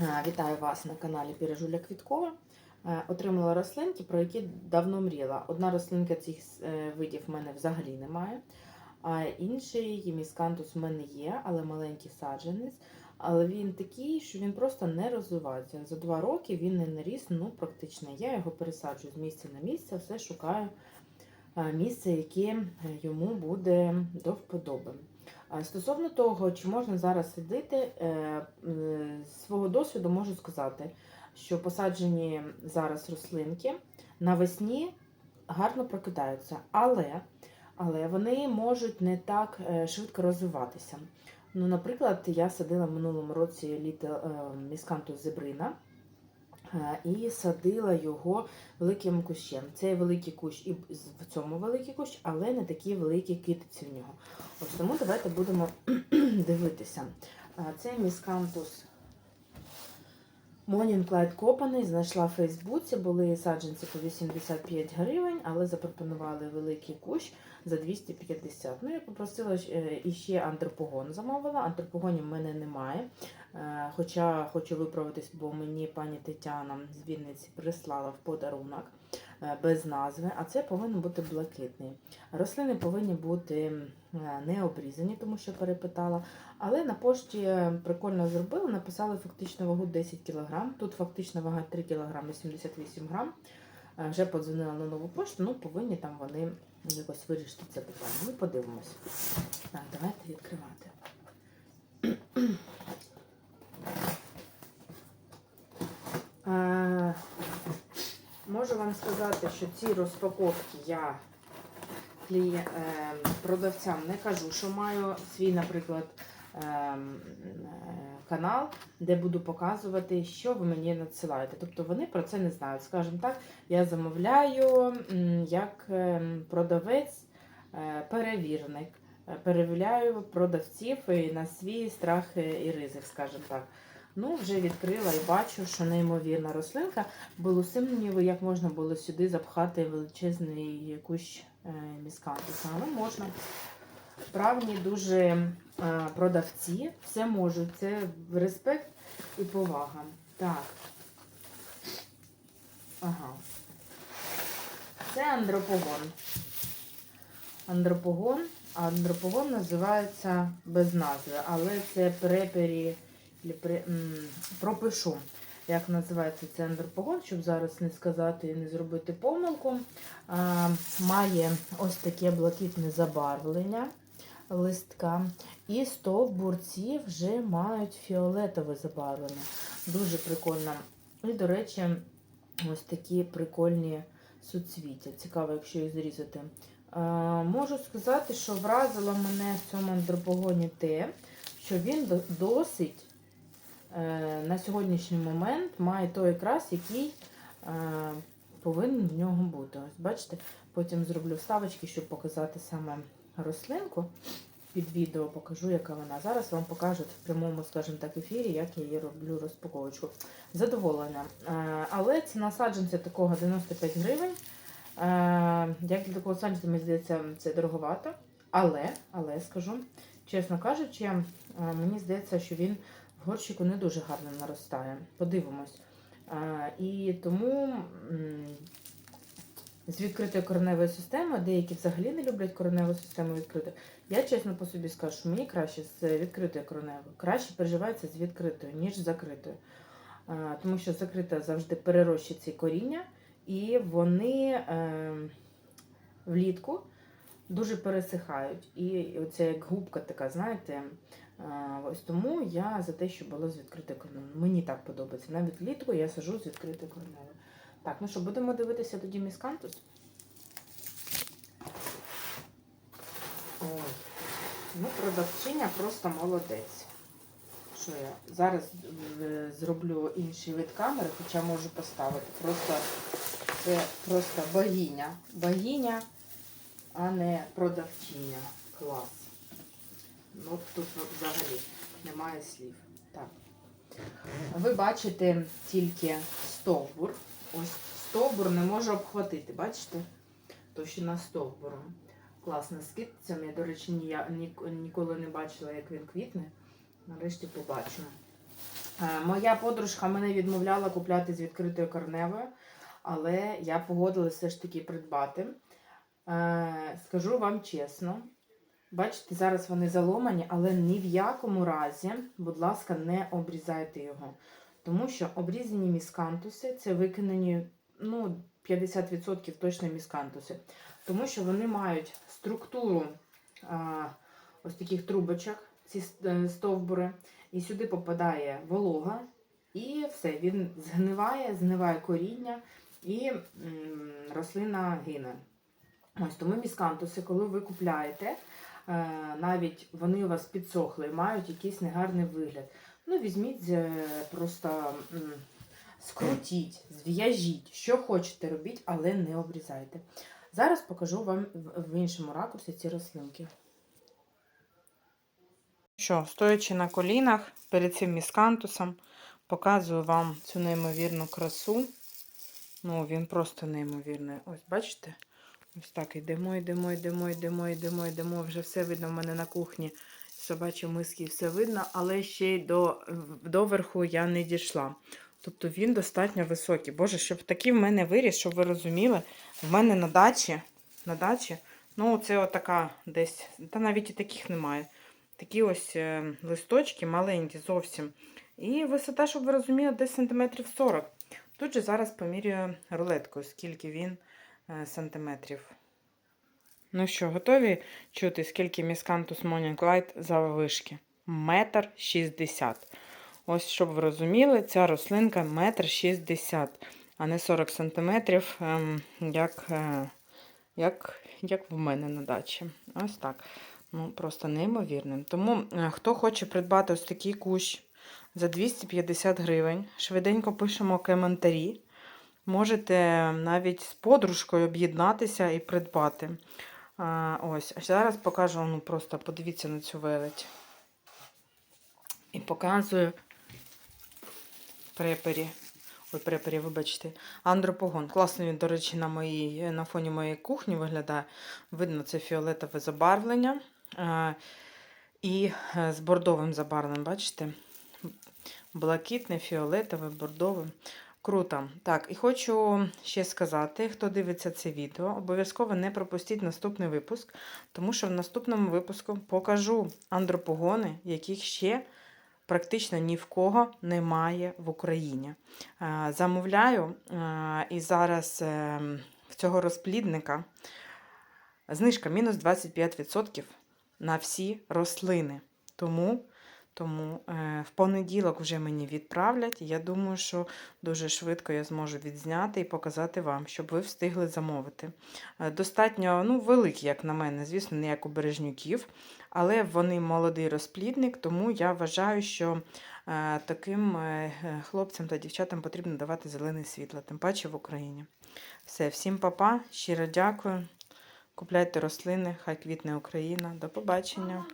Вітаю вас на каналі Пірожуля Квіткова. Е, Отримала рослинки, про які давно мріяла. Одна рослинка цих е, видів в мене взагалі немає, а інший міскантус в мене є, але маленький саджанець. Але він такий, що він просто не розвивається. За два роки він не наріс, ну практично. Я його пересаджую з місця на місце, все шукаю е, місце, яке йому буде до вподоби. Стосовно того, чи можна зараз садити, е, е, з свого досвіду можу сказати, що посаджені зараз рослинки навесні гарно прокидаються, але, але вони можуть не так е, швидко розвиватися. Ну, наприклад, я садила в минулому році літо місканту зебрина. Е, І садила його великим кущем. Цей великий кущ і в цьому великий кущ, але не такі великі китиці в нього. Ось тому давайте будемо дивитися. А, Це міскантус Morning Light копаний, знайшла в Фейсбуці, були саджанці по 85 гривень, але запропонували великий кущ за 250. Ну, я попросила е, іще антропогон замовила. Антропогонів в мене немає. Е, Хоча хочу виправитись, бо мені пані Тетяна з Вінниці прислала в подарунок без назви, а це повинен бути блакитний. Рослини повинні бути е, не обрізані, тому що перепитала. Але на пошті е, прикольно зробили, написали фактично вагу 10 кг. Тут фактична вага 3 кг 88 г. Е, Вже подзвонила на нову пошту, ну повинні там вони якось вирішити це питання. Ми подивимось. Так, давайте відкривати. Можу вам сказати, що ці розпаковки я е, продавцям не кажу, що маю свій, наприклад, е, е, канал, де буду показувати, що ви мені надсилаєте. Тобто вони про це не знають. Скажімо так, я замовляю як продавець, перевірник. Е, Перевіряю продавців на свій страх і ризик, скажімо так. Ну, вже відкрила і бачу, що неймовірна рослинка. Було сумніву, як можна було сюди запхати величезний кущ е, міскантуса. Але можна. Правні дуже е, продавці, все можуть. Це респект і повага. Так. Ага. Це андропогон. Андропогон. Андропогон називається без назви, але це препері. Пропишу, як називається цей андропогон, щоб зараз не сказати і не зробити помилку. Має ось таке блакитне забарвлення листка. І стовбурці вже мають фіолетове забарвлення. Дуже прикольно. І, до речі, ось такі прикольні суцвіття. Цікаво, якщо їх зрізати. Можу сказати, що вразило мене в цьому андропогоні те, що він досить на сьогоднішній момент має той якраз, який е, повинен в нього бути. Ось бачите, потім зроблю вставочки, щоб показати саме рослинку. Під відео покажу, яка вона. Зараз вам покажуть в прямому, скажімо так, ефірі, як я її роблю розпаковочку. Задоволена. Е, Але ціна саджанця такого 95 гривень. Е, Як для такого саджанця, мені здається, це дороговато. Але, але скажу, чесно кажучи, е, мені здається, що він горщику не дуже гарно наростає. Подивимось. І тому з відкритою кореневою системою, деякі взагалі не люблять кореневу систему відкриту. Я чесно по собі скажу, мені краще з відкритою кореневою. Краще переживається з відкритою, ніж з закритою. Тому що закрита завжди перерощить ці коріння, і вони е, влітку дуже пересихають. І оце як губка така, знаєте. Ось тому я за те, що було з відкритою кореневою. Мені так подобається. Навіть влітку я сажу з відкритою кореневою. Так, ну що, будемо дивитися тоді міскантус. Ой, ну, продавчиня просто молодець. Що я зараз е, зроблю інший вид камери, хоча можу поставити. Просто це просто богиня. Богиня, а не продавчиня. Клас. Ну, тут взагалі немає слів. Так. Ви бачите тільки стовбур. Ось стовбур не може обхватити, бачите? Товщина стовбуру. Класно з китцями. Я, до речі, ні, ні, ніколи не бачила, як він квітне. Нарешті побачу. Е, Моя подружка мене відмовляла купляти з відкритою корневою, але я погодилася все ж таки придбати. Е, Скажу вам чесно, бачите, зараз вони заломані, але ні в якому разі, будь ласка, не обрізайте його. Тому що обрізані міскантуси це виконані ну, 50% точно міскантуси. Тому що вони мають структуру а, ось таких трубочок, ці е, стовбури, і сюди попадає волога, і все, він згниває, згниває коріння і м, рослина гине. Ось тому міскантуси, коли ви купляєте, навіть вони у вас підсохли, мають якийсь негарний вигляд. Ну, візьміть е, просто скрутіть, зв'яжіть, що хочете робіть, але не обрізайте. Зараз покажу вам в іншому ракурсі ці рослинки. Що, стоячи на колінах перед цим міскантусом, показую вам цю неймовірну красу. Ну, він просто неймовірний. Ось, бачите? Ось так йдемо, йдемо, йдемо, йдемо, йдемо, йдемо. Вже все видно в мене на кухні. Собачі миски, все видно, але ще й до, до я не дійшла. Тобто він достатньо високий. Боже, щоб такий в мене виріс, щоб ви розуміли, в мене на дачі, на дачі, ну, це отака десь, та навіть і таких немає. Такі ось е, листочки маленькі зовсім. І висота, щоб ви розуміли, десь сантиметрів 40. Тут же зараз помірюю рулеткою, скільки він сантиметрів. Ну що, готові чути, скільки міскантус Morning Light заввишки? Метр шістдесят. Ось, щоб ви розуміли, ця рослинка метр шістдесят, а не 40 сантиметрів, ем, як, е, як, як в мене на дачі. Ось так. Ну, просто неймовірним. Тому, е, хто хоче придбати ось такий кущ за 250 гривень, швиденько пишемо коментарі. Можете навіть з подружкою об'єднатися і придбати. А, ось, а зараз покажу, ну просто подивіться на цю велич. І показую препері. Ой, препері, вибачте. Андропогон. Класно він, до речі, на, моїй, на фоні моєї кухні виглядає. Видно, це фіолетове забарвлення. А, і е, з бордовим забарвленням, бачите? Блакитне, фіолетове, бордове. Круто. Так, і хочу ще сказати, хто дивиться це відео, обов'язково не пропустіть наступний випуск, тому що в наступному випуску покажу андропогони, яких ще практично ні в кого немає в Україні. Е, Замовляю, е, і зараз е, в цього розплідника знижка мінус 25% на всі рослини. Тому тому е, в понеділок вже мені відправлять. Я думаю, що дуже швидко я зможу відзняти і показати вам, щоб ви встигли замовити. Е, достатньо ну, великі, як на мене, звісно, не як у бережнюків, але вони молодий розплідник, тому я вважаю, що е, таким хлопцям та дівчатам потрібно давати зелене світло, тим паче в Україні. Все, всім па-па, щиро дякую. Купляйте рослини, хай квітне Україна. До побачення.